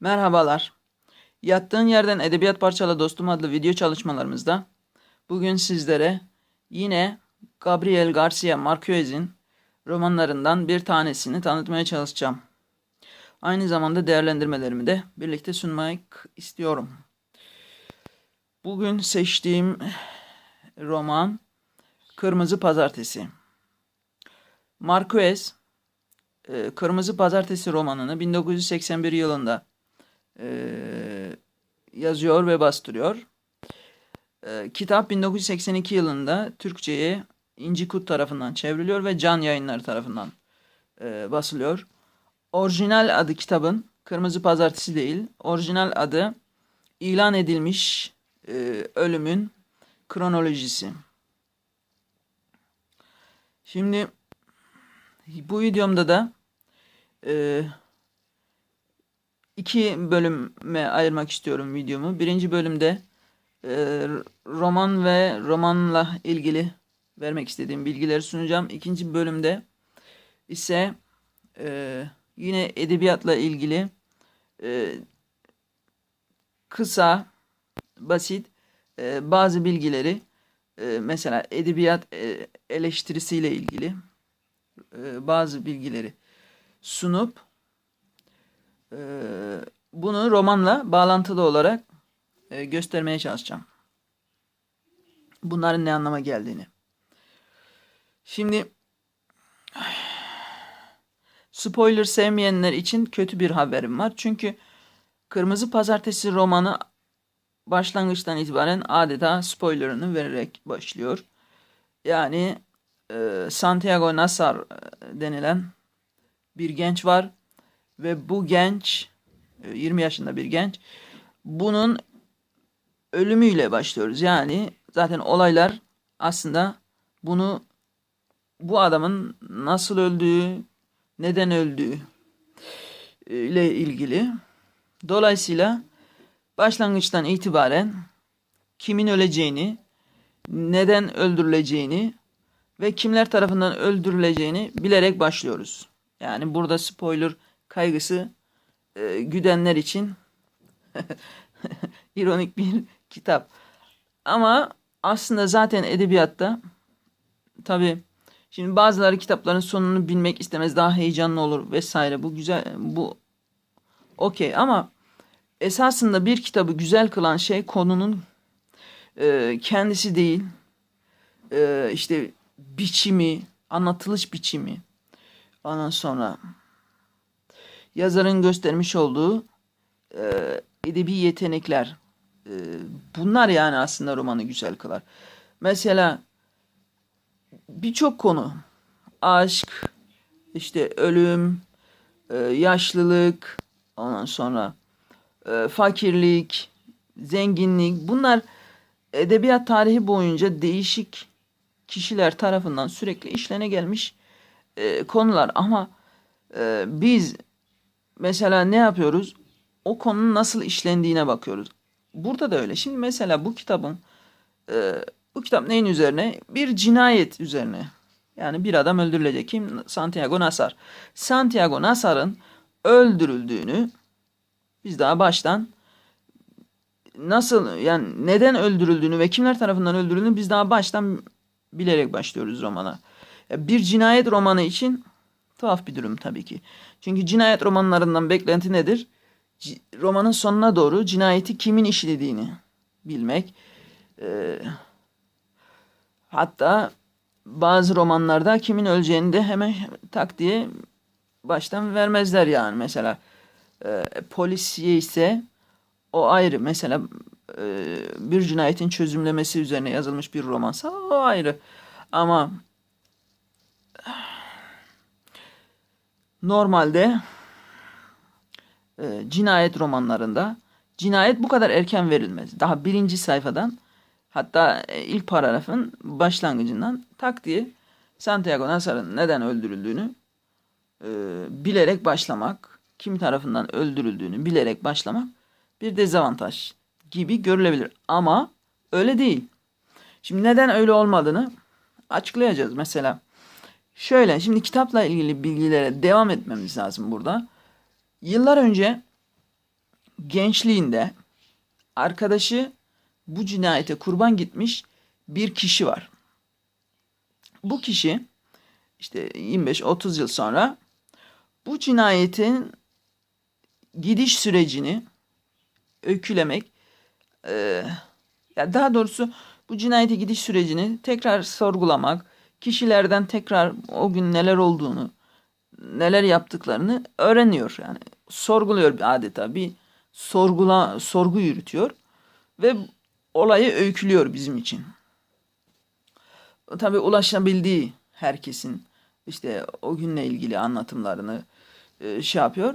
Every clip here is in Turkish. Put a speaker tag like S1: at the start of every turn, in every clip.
S1: Merhabalar. Yattığın Yerden Edebiyat Parçala Dostum adlı video çalışmalarımızda bugün sizlere yine Gabriel Garcia Marquez'in romanlarından bir tanesini tanıtmaya çalışacağım. Aynı zamanda değerlendirmelerimi de birlikte sunmak istiyorum. Bugün seçtiğim roman Kırmızı Pazartesi. Marquez e, Kırmızı Pazartesi romanını 1981 yılında e, yazıyor ve bastırıyor. E, kitap 1982 yılında Türkçe'ye İnci Kut tarafından çevriliyor ve Can Yayınları tarafından e, basılıyor. Orijinal adı kitabın Kırmızı Pazartesi değil. Orijinal adı ilan edilmiş e, ölümün kronolojisi. Şimdi bu videomda da e, iki bölüme ayırmak istiyorum videomu. Birinci bölümde e, roman ve romanla ilgili vermek istediğim bilgileri sunacağım. İkinci bölümde ise e, yine edebiyatla ilgili e, kısa, basit bazı bilgileri mesela edebiyat eleştirisiyle ilgili bazı bilgileri sunup bunu romanla bağlantılı olarak e, göstermeye çalışacağım. Bunların ne anlama geldiğini. Şimdi spoiler sevmeyenler için kötü bir haberim var. Çünkü Kırmızı Pazartesi romanı başlangıçtan itibaren adeta spoilerını vererek başlıyor. Yani e, Santiago Nasar e, denilen bir genç var ve bu genç e, 20 yaşında bir genç bunun ölümüyle başlıyoruz. Yani zaten olaylar aslında bunu bu adamın nasıl öldüğü, neden öldüğü e, ile ilgili. Dolayısıyla başlangıçtan itibaren kimin öleceğini, neden öldürüleceğini ve kimler tarafından öldürüleceğini bilerek başlıyoruz. Yani burada spoiler kaygısı e, güdenler için ironik bir kitap. Ama aslında zaten edebiyatta tabi şimdi bazıları kitapların sonunu bilmek istemez daha heyecanlı olur vesaire bu güzel bu okey ama esasında bir kitabı güzel kılan şey konunun e, kendisi değil e, işte biçimi, anlatılış biçimi. Ondan sonra yazarın göstermiş olduğu e, edebi yetenekler. E, bunlar yani aslında romanı güzel kılar. Mesela birçok konu aşk, işte ölüm, e, yaşlılık, ondan sonra e, fakirlik, zenginlik bunlar edebiyat tarihi boyunca değişik kişiler tarafından sürekli işlene gelmiş e, konular ama e, biz mesela ne yapıyoruz? O konunun nasıl işlendiğine bakıyoruz. Burada da öyle. Şimdi mesela bu kitabın e, bu kitap neyin üzerine? Bir cinayet üzerine. Yani bir adam öldürülecek. Kim? Santiago Nasar. Santiago Nasar'ın öldürüldüğünü biz daha baştan nasıl yani neden öldürüldüğünü ve kimler tarafından öldürüldüğünü biz daha baştan bilerek başlıyoruz romana. Bir cinayet romanı için tuhaf bir durum tabii ki. Çünkü cinayet romanlarından beklenti nedir? C romanın sonuna doğru cinayeti kimin işlediğini bilmek. Ee, hatta bazı romanlarda kimin öleceğini de hemen tak diye baştan vermezler yani. Mesela e, polisiye ise o ayrı. Mesela e, bir cinayetin çözümlemesi üzerine yazılmış bir romansa o ayrı. Ama normalde e, cinayet romanlarında cinayet bu kadar erken verilmez. Daha birinci sayfadan hatta e, ilk paragrafın başlangıcından tak diye Santiago Nasar'ın neden öldürüldüğünü e, bilerek başlamak, kim tarafından öldürüldüğünü bilerek başlamak bir dezavantaj gibi görülebilir. Ama öyle değil. Şimdi neden öyle olmadığını açıklayacağız. Mesela şöyle şimdi kitapla ilgili bilgilere devam etmemiz lazım burada. Yıllar önce gençliğinde arkadaşı bu cinayete kurban gitmiş bir kişi var. Bu kişi işte 25-30 yıl sonra bu cinayetin gidiş sürecini öykülemek e, ya daha doğrusu bu cinayete gidiş sürecini tekrar sorgulamak, kişilerden tekrar o gün neler olduğunu, neler yaptıklarını öğreniyor yani. Sorguluyor adeta bir sorgula sorgu yürütüyor ve olayı öykülüyor bizim için. Tabii ulaşabildiği herkesin işte o günle ilgili anlatımlarını e, şey yapıyor.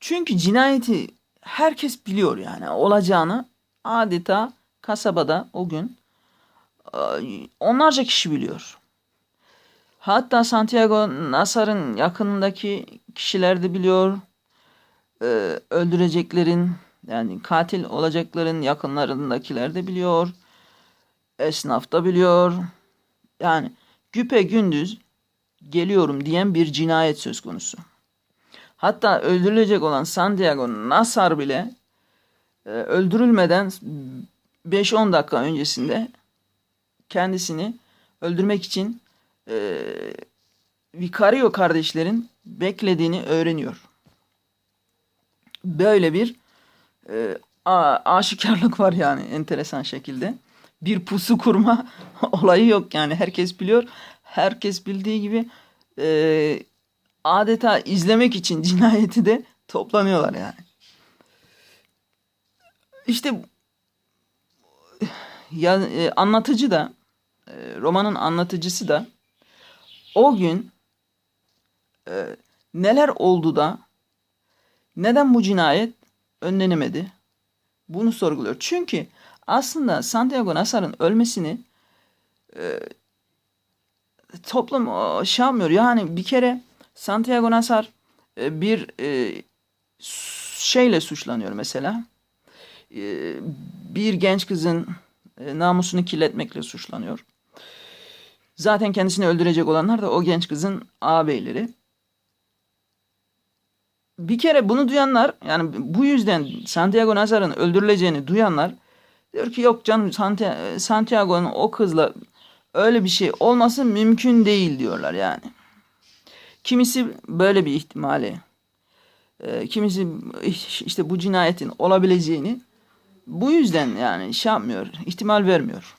S1: Çünkü cinayeti herkes biliyor yani olacağını adeta kasabada o gün e, onlarca kişi biliyor. Hatta Santiago Nasar'ın yakınındaki kişiler de biliyor. E, öldüreceklerin yani katil olacakların yakınlarındakiler de biliyor. Esnaf da biliyor. Yani güpe gündüz geliyorum diyen bir cinayet söz konusu. Hatta öldürülecek olan Santiago Nasar bile e, öldürülmeden 5-10 dakika öncesinde kendisini öldürmek için e, Vicario kardeşlerin beklediğini öğreniyor. Böyle bir e, a, aşikarlık var yani enteresan şekilde. Bir pusu kurma olayı yok yani herkes biliyor. Herkes bildiği gibi e, adeta izlemek için cinayeti de toplanıyorlar yani. İşte ya, e, anlatıcı da e, romanın anlatıcısı da o gün e, neler oldu da neden bu cinayet önlenemedi? Bunu sorguluyor. Çünkü aslında Santiago Nasar'ın ölmesini e, toplum o, şey yapmıyor. Yani bir kere Santiago Nasar e, bir e, şeyle suçlanıyor mesela. E, bir genç kızın e, namusunu kirletmekle suçlanıyor. Zaten kendisini öldürecek olanlar da o genç kızın ağabeyleri. Bir kere bunu duyanlar yani bu yüzden Santiago Nazar'ın öldürüleceğini duyanlar diyor ki yok canım Santiago'nun o kızla öyle bir şey olması mümkün değil diyorlar yani. Kimisi böyle bir ihtimali, e, kimisi işte bu cinayetin olabileceğini bu yüzden yani şey yapmıyor, ihtimal vermiyor.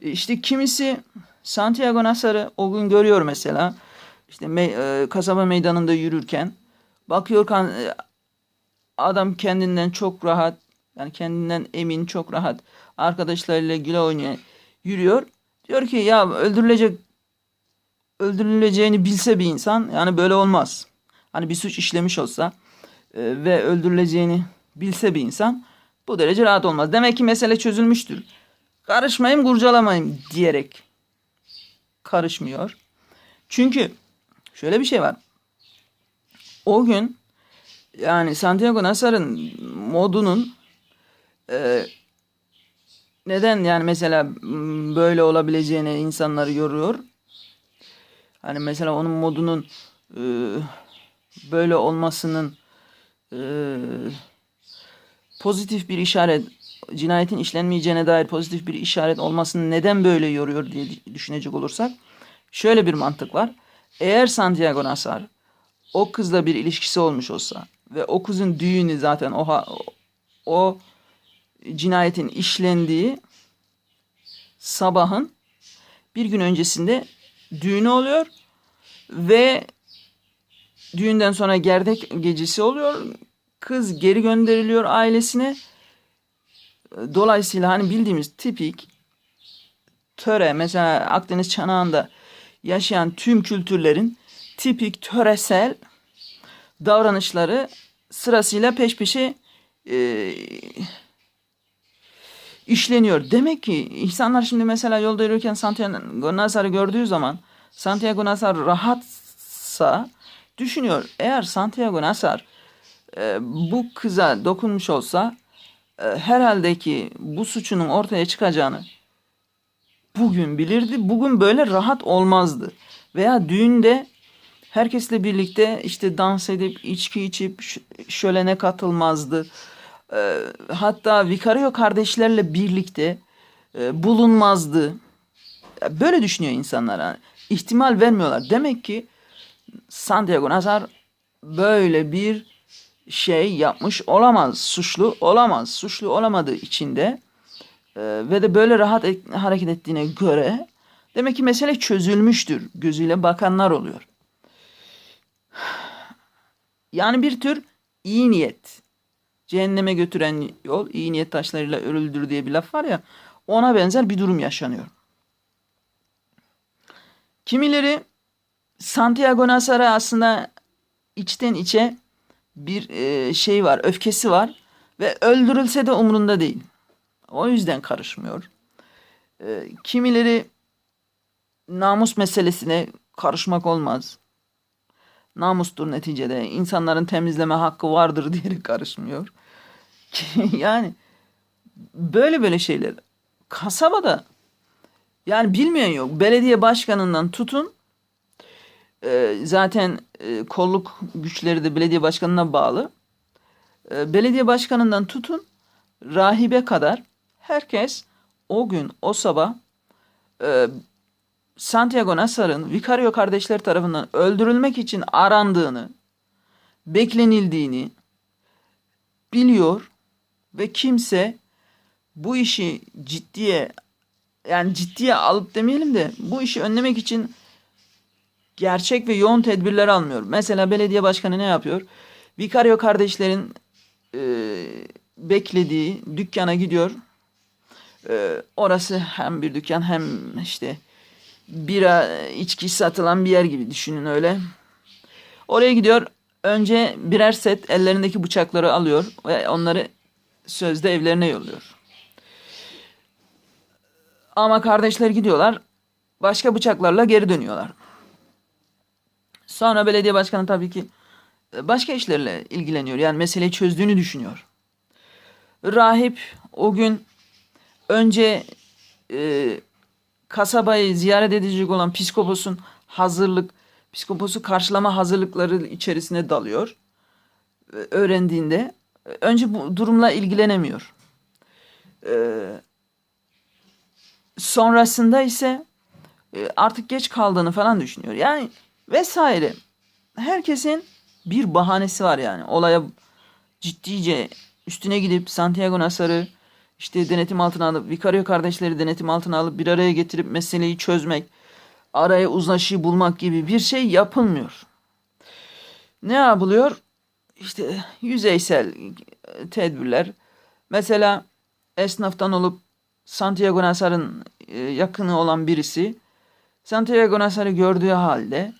S1: İşte kimisi Santiago Nasar'ı o gün görüyor mesela. İşte me e, kasaba meydanında yürürken bakıyor kan e, adam kendinden çok rahat yani kendinden emin çok rahat arkadaşlarıyla güle oynaya yürüyor. Diyor ki ya öldürülecek öldürüleceğini bilse bir insan yani böyle olmaz. Hani bir suç işlemiş olsa e, ve öldürüleceğini bilse bir insan bu derece rahat olmaz. Demek ki mesele çözülmüştür. Karışmayayım kurcalamayayım diyerek karışmıyor. Çünkü şöyle bir şey var. O gün yani Santiago Nasar'ın modunun e, neden yani mesela böyle olabileceğine insanları yoruyor. Hani mesela onun modunun e, böyle olmasının e, pozitif bir işaret cinayetin işlenmeyeceğine dair pozitif bir işaret olmasını neden böyle yoruyor diye düşünecek olursak şöyle bir mantık var. Eğer Santiago Nasar o kızla bir ilişkisi olmuş olsa ve o kızın düğünü zaten o o cinayetin işlendiği sabahın bir gün öncesinde düğünü oluyor ve düğünden sonra gerdek gecesi oluyor. Kız geri gönderiliyor ailesine. Dolayısıyla hani bildiğimiz tipik töre mesela Akdeniz çanağında yaşayan tüm kültürlerin tipik töresel davranışları sırasıyla peş peşe e, işleniyor. Demek ki insanlar şimdi mesela yolda yürürken Santiago Nazar'ı gördüğü zaman Santiago Nazar rahatsa düşünüyor. Eğer Santiago Nazar e, bu kıza dokunmuş olsa herhalde ki bu suçunun ortaya çıkacağını bugün bilirdi. Bugün böyle rahat olmazdı. Veya düğünde herkesle birlikte işte dans edip içki içip şölene katılmazdı. e, hatta Vicario kardeşlerle birlikte e, bulunmazdı. Böyle düşünüyor insanlar. Yani. İhtimal vermiyorlar. Demek ki Santiago Nazar böyle bir şey yapmış olamaz. Suçlu olamaz. Suçlu olamadığı için de e, ve de böyle rahat et- hareket ettiğine göre demek ki mesele çözülmüştür. Gözüyle bakanlar oluyor. Yani bir tür iyi niyet. Cehenneme götüren yol iyi niyet taşlarıyla örüldür diye bir laf var ya ona benzer bir durum yaşanıyor. Kimileri Santiago Nazar'a aslında içten içe bir e, şey var, öfkesi var ve öldürülse de umurunda değil. O yüzden karışmıyor. E, kimileri namus meselesine karışmak olmaz. Namustur neticede. İnsanların temizleme hakkı vardır diyerek karışmıyor. yani böyle böyle şeyler. Kasabada yani bilmeyen yok. Belediye başkanından tutun e, zaten e, kolluk güçleri de belediye başkanına bağlı. E, belediye başkanından tutun rahibe kadar herkes o gün o sabah e, Santiago Nasar'ın Vicario kardeşler tarafından öldürülmek için arandığını, beklenildiğini biliyor ve kimse bu işi ciddiye yani ciddiye alıp demeyelim de bu işi önlemek için gerçek ve yoğun tedbirler almıyor. Mesela belediye başkanı ne yapıyor? Vicario kardeşlerin e, beklediği dükkana gidiyor. E, orası hem bir dükkan hem işte bira içki satılan bir yer gibi düşünün öyle. Oraya gidiyor. Önce birer set ellerindeki bıçakları alıyor ve onları sözde evlerine yolluyor. Ama kardeşler gidiyorlar. Başka bıçaklarla geri dönüyorlar. Sonra belediye başkanı tabii ki e, başka işlerle ilgileniyor. Yani meseleyi çözdüğünü düşünüyor. Rahip o gün önce e, kasabayı ziyaret edecek olan psikoposun hazırlık, psikoposu karşılama hazırlıkları içerisine dalıyor. E, Öğrendiğinde e, önce bu durumla ilgilenemiyor. E, sonrasında ise e, artık geç kaldığını falan düşünüyor. Yani vesaire. Herkesin bir bahanesi var yani. Olaya ciddice üstüne gidip Santiago Nasar'ı işte denetim altına alıp Vicario kardeşleri denetim altına alıp bir araya getirip meseleyi çözmek, araya uzlaşıyı bulmak gibi bir şey yapılmıyor. Ne yapılıyor? İşte yüzeysel tedbirler. Mesela esnaftan olup Santiago Nasar'ın e, yakını olan birisi Santiago Nasar'ı gördüğü halde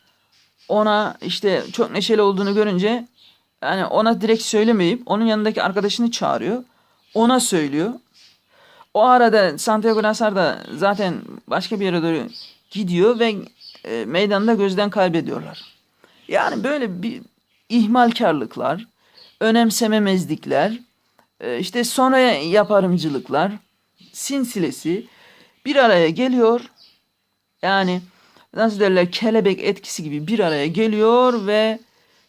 S1: ona işte çok neşeli olduğunu görünce yani ona direkt söylemeyip onun yanındaki arkadaşını çağırıyor. Ona söylüyor. O arada Santiago Nasar da zaten başka bir yere doğru gidiyor ve e, meydanda gözden kaybediyorlar. Yani böyle bir ihmalkarlıklar, önemsememezlikler, e, işte sonra yaparımcılıklar, sinsilesi bir araya geliyor. Yani nasıl derler kelebek etkisi gibi bir araya geliyor ve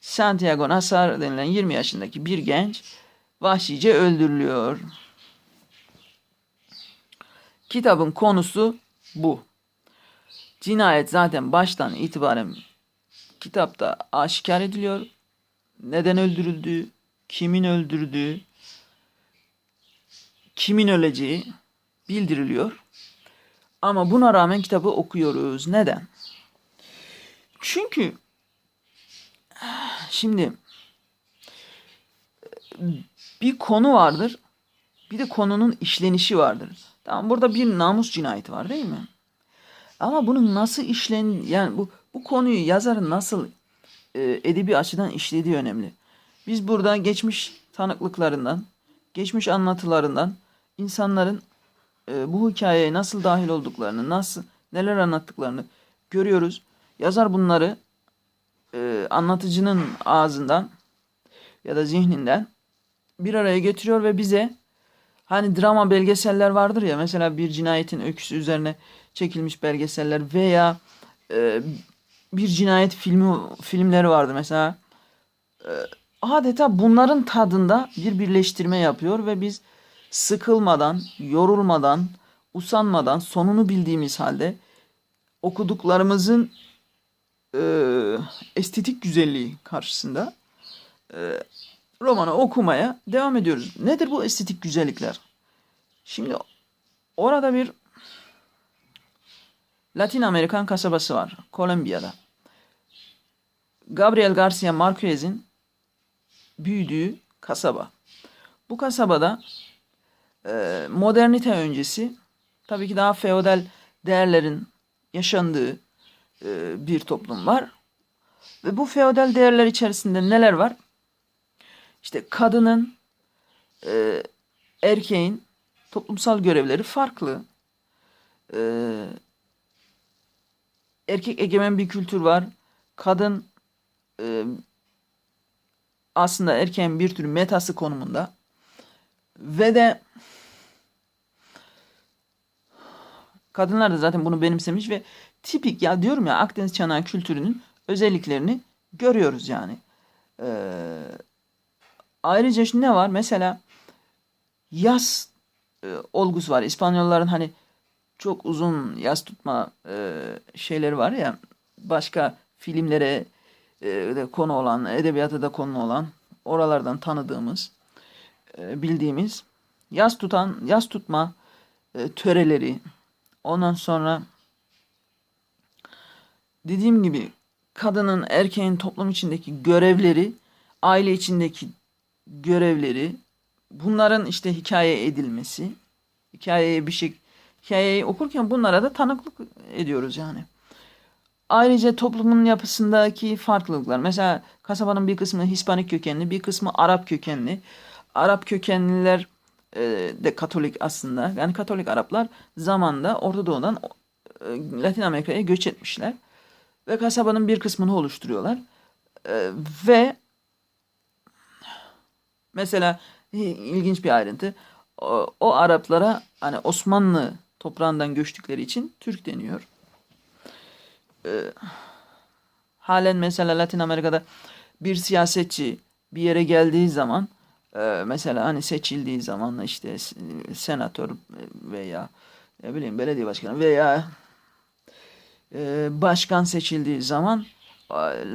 S1: Santiago Nasar denilen 20 yaşındaki bir genç vahşice öldürülüyor. Kitabın konusu bu. Cinayet zaten baştan itibaren kitapta aşikar ediliyor. Neden öldürüldüğü, kimin öldürdüğü, kimin öleceği bildiriliyor. Ama buna rağmen kitabı okuyoruz. Neden? Çünkü şimdi bir konu vardır. Bir de konunun işlenişi vardır. Tamam burada bir namus cinayeti var değil mi? Ama bunun nasıl işlen yani bu bu konuyu yazarın nasıl e, edebi açıdan işlediği önemli. Biz burada geçmiş tanıklıklarından, geçmiş anlatılarından insanların e, bu hikayeye nasıl dahil olduklarını, nasıl neler anlattıklarını görüyoruz. Yazar bunları e, anlatıcının ağzından ya da zihninden bir araya getiriyor ve bize hani drama belgeseller vardır ya mesela bir cinayetin öyküsü üzerine çekilmiş belgeseller veya e, bir cinayet filmi filmleri vardı mesela e, adeta bunların tadında bir birleştirme yapıyor ve biz sıkılmadan, yorulmadan, usanmadan sonunu bildiğimiz halde okuduklarımızın e, estetik güzelliği karşısında e, romanı okumaya devam ediyoruz. Nedir bu estetik güzellikler? Şimdi orada bir Latin Amerikan kasabası var. Kolombiya'da. Gabriel Garcia Marquez'in büyüdüğü kasaba. Bu kasabada e, modernite öncesi tabii ki daha feodal değerlerin yaşandığı e, bir toplum var. Ve bu feodal değerler içerisinde neler var? İşte kadının, e, erkeğin toplumsal görevleri farklı. E, erkek egemen bir kültür var. Kadın e, aslında erkeğin bir tür metası konumunda. Ve de kadınlar da zaten bunu benimsemiş ve tipik ya diyorum ya Akdeniz çanağı kültürünün özelliklerini görüyoruz yani. Ee, ayrıca şimdi ne var? Mesela yaz e, olgusu var. İspanyolların hani çok uzun yaz tutma e, şeyleri var ya başka filmlere e, de konu olan, edebiyata da konu olan oralardan tanıdığımız, e, bildiğimiz yaz tutan, yaz tutma e, töreleri ondan sonra dediğim gibi kadının erkeğin toplum içindeki görevleri, aile içindeki görevleri, bunların işte hikaye edilmesi, hikayeye bir şey hikayeyi okurken bunlara da tanıklık ediyoruz yani. Ayrıca toplumun yapısındaki farklılıklar. Mesela kasabanın bir kısmı Hispanik kökenli, bir kısmı Arap kökenli. Arap kökenliler e, de Katolik aslında. Yani Katolik Araplar zamanda Orta Doğu'dan e, Latin Amerika'ya göç etmişler. Ve kasabanın bir kısmını oluşturuyorlar. E, ve mesela ilginç bir ayrıntı. O, o Araplara hani Osmanlı toprağından göçtükleri için Türk deniyor. Ee, halen mesela Latin Amerika'da bir siyasetçi bir yere geldiği zaman e, mesela hani seçildiği zaman işte senatör veya ne bileyim belediye başkanı veya e, başkan seçildiği zaman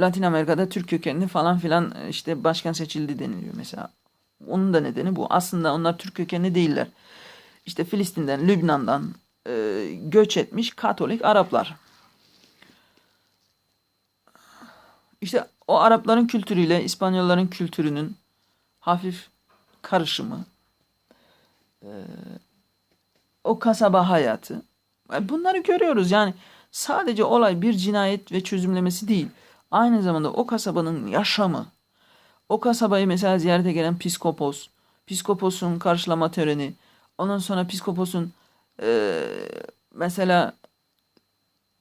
S1: Latin Amerika'da Türk kökenli falan filan işte başkan seçildi deniliyor mesela. Onun da nedeni bu. Aslında onlar Türk kökenli değiller. İşte Filistin'den, Lübnan'dan e, göç etmiş Katolik Araplar. İşte o Arapların kültürüyle İspanyolların kültürünün hafif karışımı, e, o kasaba hayatı. Bunları görüyoruz yani sadece olay bir cinayet ve çözümlemesi değil. Aynı zamanda o kasabanın yaşamı. O kasabayı mesela ziyarete gelen piskopos, piskoposun karşılama töreni, ondan sonra piskoposun e, mesela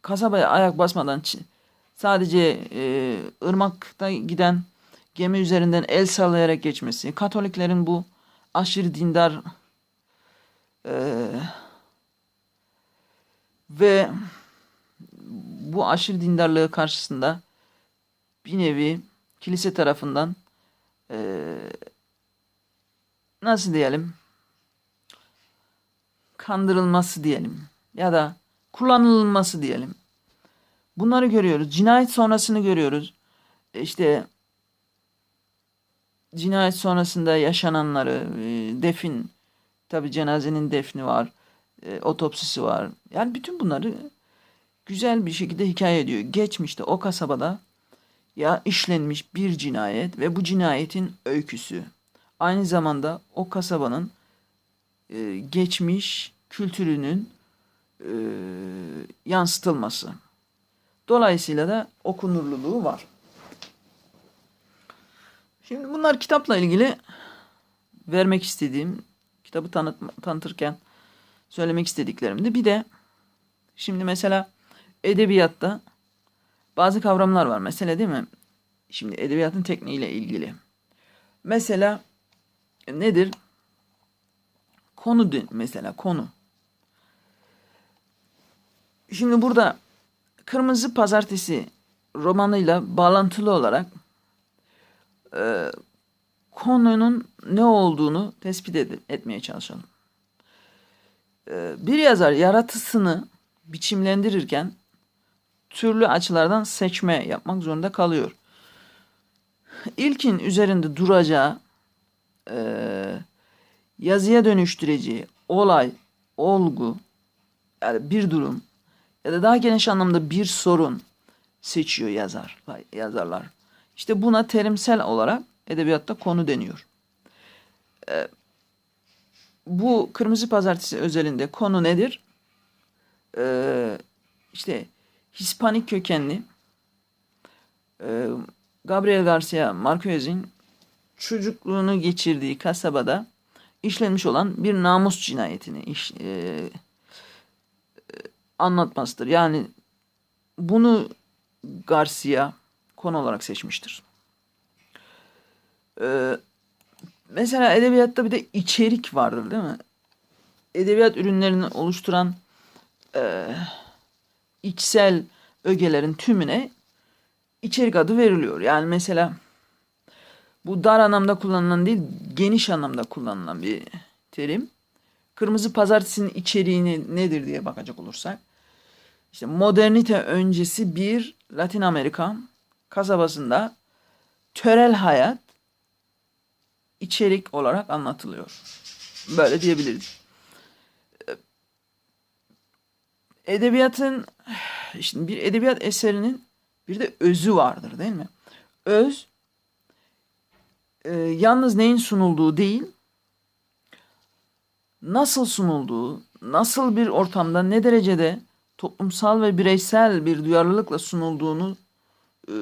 S1: kasabaya ayak basmadan sadece e, ırmakta giden gemi üzerinden el sallayarak geçmesi, Katoliklerin bu aşırı dindar e, ve bu aşırı dindarlığı karşısında bir nevi kilise tarafından e, nasıl diyelim kandırılması diyelim ya da kullanılması diyelim. Bunları görüyoruz. Cinayet sonrasını görüyoruz. E, işte cinayet sonrasında yaşananları, e, defin, tabi cenazenin defni var, e, otopsisi var. Yani bütün bunları güzel bir şekilde hikaye ediyor. Geçmişte o kasabada ya işlenmiş bir cinayet ve bu cinayetin öyküsü. Aynı zamanda o kasabanın geçmiş kültürünün yansıtılması. Dolayısıyla da okunurluluğu var. Şimdi bunlar kitapla ilgili vermek istediğim, kitabı tanıt, tanıtırken söylemek istediklerimdi. Bir de şimdi mesela edebiyatta bazı kavramlar var. Mesela değil mi? Şimdi edebiyatın tekniğiyle ilgili. Mesela nedir? Konu mesela konu. Şimdi burada Kırmızı Pazartesi romanıyla bağlantılı olarak e, konunun ne olduğunu tespit ed- etmeye çalışalım. Ee, bir yazar yaratısını biçimlendirirken türlü açılardan seçme yapmak zorunda kalıyor. İlkin üzerinde duracağı, eee, yazıya dönüştüreceği olay, olgu, yani bir durum ya da daha geniş anlamda bir sorun seçiyor yazar, yazarlar. İşte buna terimsel olarak edebiyatta konu deniyor. Ee, bu Kırmızı Pazartesi özelinde konu nedir? Ee, işte Hispanik kökenli e, Gabriel Garcia Marquez'in çocukluğunu geçirdiği kasabada işlenmiş olan bir namus cinayetini iş, e, e, anlatmasıdır. Yani bunu Garcia konu olarak seçmiştir. Ee, mesela edebiyatta bir de içerik vardır değil mi? Edebiyat ürünlerini oluşturan e, içsel ögelerin tümüne içerik adı veriliyor. Yani mesela bu dar anlamda kullanılan değil, geniş anlamda kullanılan bir terim. Kırmızı pazartesinin içeriğini nedir diye bakacak olursak. İşte modernite öncesi bir Latin Amerika kasabasında törel hayat içerik olarak anlatılıyor. Böyle diyebiliriz. Edebiyatın işte bir edebiyat eserinin bir de özü vardır değil mi? Öz e, yalnız neyin sunulduğu değil, nasıl sunulduğu, nasıl bir ortamda ne derecede toplumsal ve bireysel bir duyarlılıkla sunulduğunu e,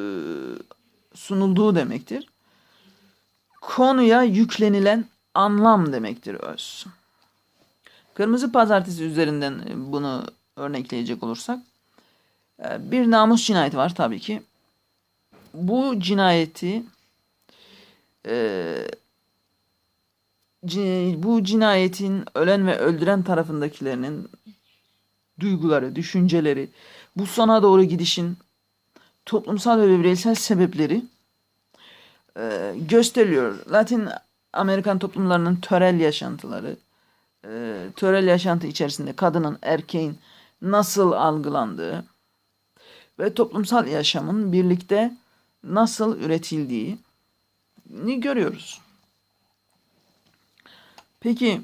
S1: sunulduğu demektir. Konuya yüklenilen anlam demektir öz. Kırmızı pazartesi üzerinden bunu örnekleyecek olursak e, bir namus cinayeti var tabii ki. Bu cinayeti e, bu cinayetin ölen ve öldüren tarafındakilerinin duyguları, düşünceleri, bu sona doğru gidişin toplumsal ve bireysel sebepleri e, gösteriliyor. Latin Amerikan toplumlarının törel yaşantıları, e, törel yaşantı içerisinde kadının, erkeğin nasıl algılandığı ve toplumsal yaşamın birlikte nasıl üretildiği ni görüyoruz. Peki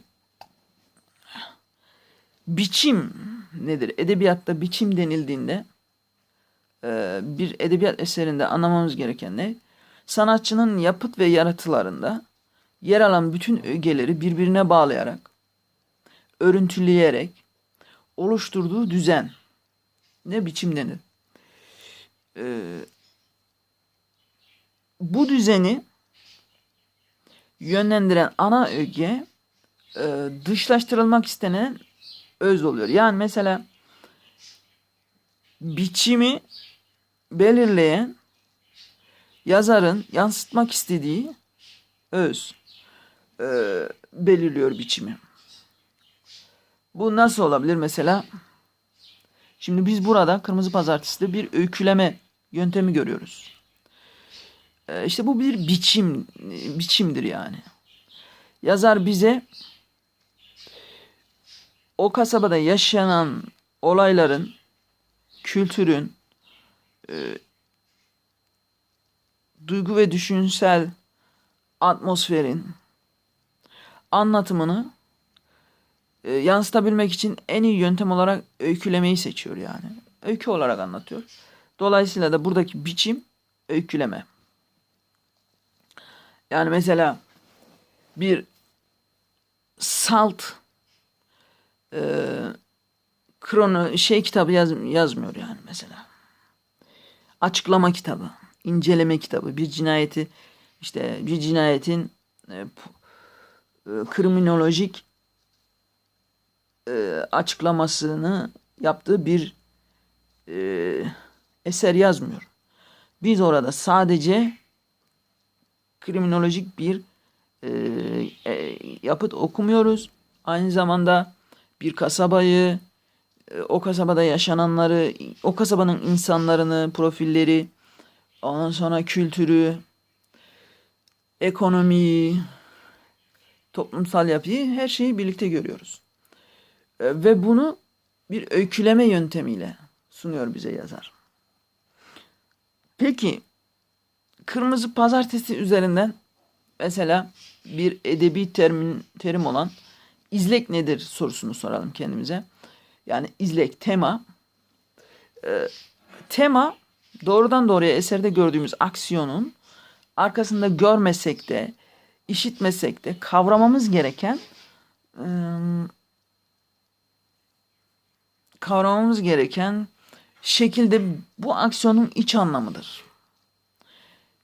S1: biçim nedir? Edebiyatta biçim denildiğinde e, bir edebiyat eserinde anlamamız gereken ne? Sanatçının yapıt ve yaratılarında yer alan bütün ögeleri birbirine bağlayarak, örüntüleyerek oluşturduğu düzen ne biçim denir? Ee, bu düzeni yönlendiren ana öge e, dışlaştırılmak istenen öz oluyor. Yani mesela biçimi belirleyen yazarın yansıtmak istediği öz e, belirliyor biçimi. Bu nasıl olabilir mesela? Şimdi biz burada Kırmızı Pazartesi'de bir öyküleme yöntemi görüyoruz. E, işte bu bir biçim biçimdir yani. Yazar bize o kasabada yaşanan olayların, kültürün, e, duygu ve düşünsel atmosferin anlatımını e, yansıtabilmek için en iyi yöntem olarak öykülemeyi seçiyor yani. Öykü olarak anlatıyor. Dolayısıyla da buradaki biçim öyküleme. Yani mesela bir salt e, krono şey kitabı yaz, yazmıyor yani mesela. Açıklama kitabı, inceleme kitabı, bir cinayeti işte bir cinayetin e, e, kriminolojik e, açıklamasını yaptığı bir e, eser yazmıyor. Biz orada sadece kriminolojik bir e, e, yapıt okumuyoruz. Aynı zamanda bir kasabayı, e, o kasabada yaşananları, o kasabanın insanlarını, profilleri, ondan sonra kültürü, ekonomiyi, toplumsal yapıyı, her şeyi birlikte görüyoruz. E, Ve bunu bir öyküleme yöntemiyle sunuyor bize yazar. Peki, Kırmızı Pazartesi üzerinden mesela bir edebi termin, terim olan izlek nedir sorusunu soralım kendimize. Yani izlek, tema. Ee, tema doğrudan doğruya eserde gördüğümüz aksiyonun arkasında görmesek de, işitmesek de kavramamız gereken kavramamız gereken şekilde bu aksiyonun iç anlamıdır.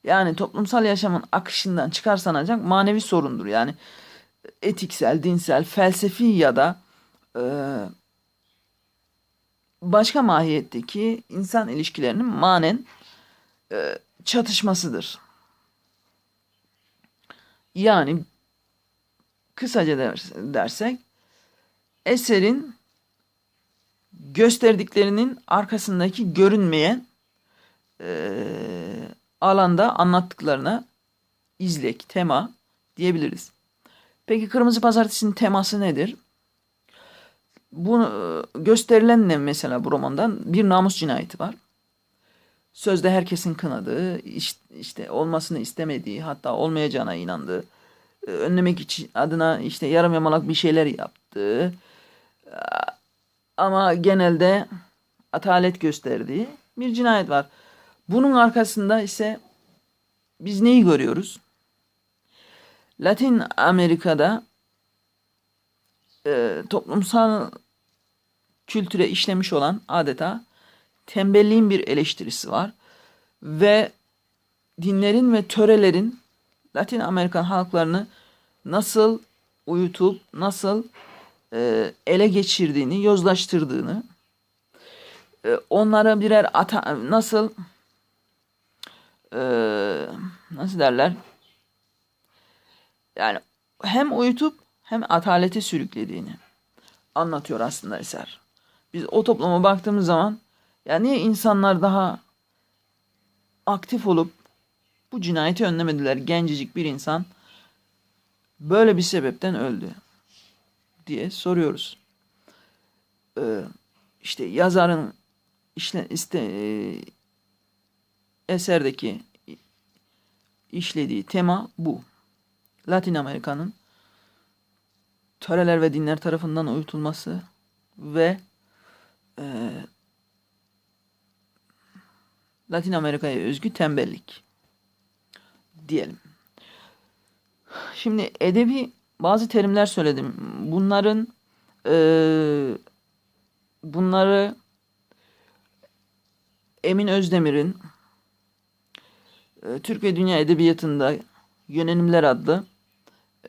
S1: Yani toplumsal yaşamın akışından çıkarsanacak manevi sorundur. Yani etiksel, dinsel, felsefi ya da e, başka mahiyetteki insan ilişkilerinin manen e, çatışmasıdır. Yani kısaca ders- dersek eserin gösterdiklerinin arkasındaki görünmeyen eee, alanda anlattıklarına izlek, tema diyebiliriz. Peki Kırmızı Pazartesi'nin teması nedir? Bu e, gösterilen ne mesela bu romandan? Bir namus cinayeti var. Sözde herkesin kınadığı, iş- işte olmasını istemediği, hatta olmayacağına inandığı, e, önlemek için adına işte yarım yamalak bir şeyler yaptığı, e, ama genelde atalet gösterdiği bir cinayet var. Bunun arkasında ise biz neyi görüyoruz? Latin Amerika'da e, toplumsal kültüre işlemiş olan adeta tembelliğin bir eleştirisi var. Ve dinlerin ve törelerin Latin Amerikan halklarını nasıl uyutup nasıl e, ele geçirdiğini, yozlaştırdığını, e, onlara birer ata nasıl e, nasıl derler? Yani hem uyutup hem atalete sürüklediğini anlatıyor aslında eser. Biz o topluma baktığımız zaman ya niye insanlar daha aktif olup bu cinayeti önlemediler? Gencecik bir insan böyle bir sebepten öldü diye soruyoruz. Ee, işte yazarın işle, iste, e, eserdeki işlediği tema bu. Latin Amerika'nın töreler ve dinler tarafından uyutulması ve e, Latin Amerika'ya özgü tembellik diyelim. Şimdi edebi bazı terimler söyledim. Bunların e, bunları Emin Özdemir'in e, Türk ve Dünya Edebiyatı'nda Yönelimler adlı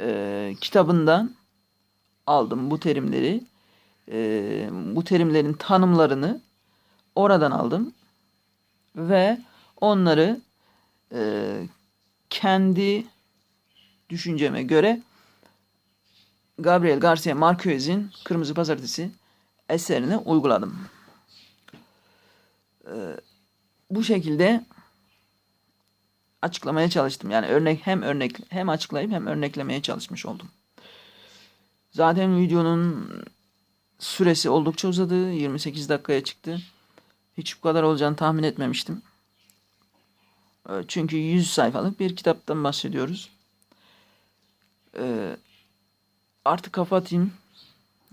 S1: e, kitabından aldım bu terimleri. E, bu terimlerin tanımlarını oradan aldım ve onları e, kendi düşünceme göre Gabriel Garcia Marquez'in Kırmızı Pazartesi eserine uyguladım. Ee, bu şekilde açıklamaya çalıştım. Yani örnek hem örnek hem açıklayıp hem örneklemeye çalışmış oldum. Zaten videonun süresi oldukça uzadı. 28 dakikaya çıktı. Hiç bu kadar olacağını tahmin etmemiştim. Ee, Çünkü 100 sayfalık bir kitaptan bahsediyoruz. Ee, artık kapatayım.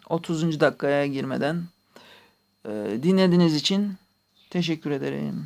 S1: 30. dakikaya girmeden. Ee, dinlediğiniz için teşekkür ederim.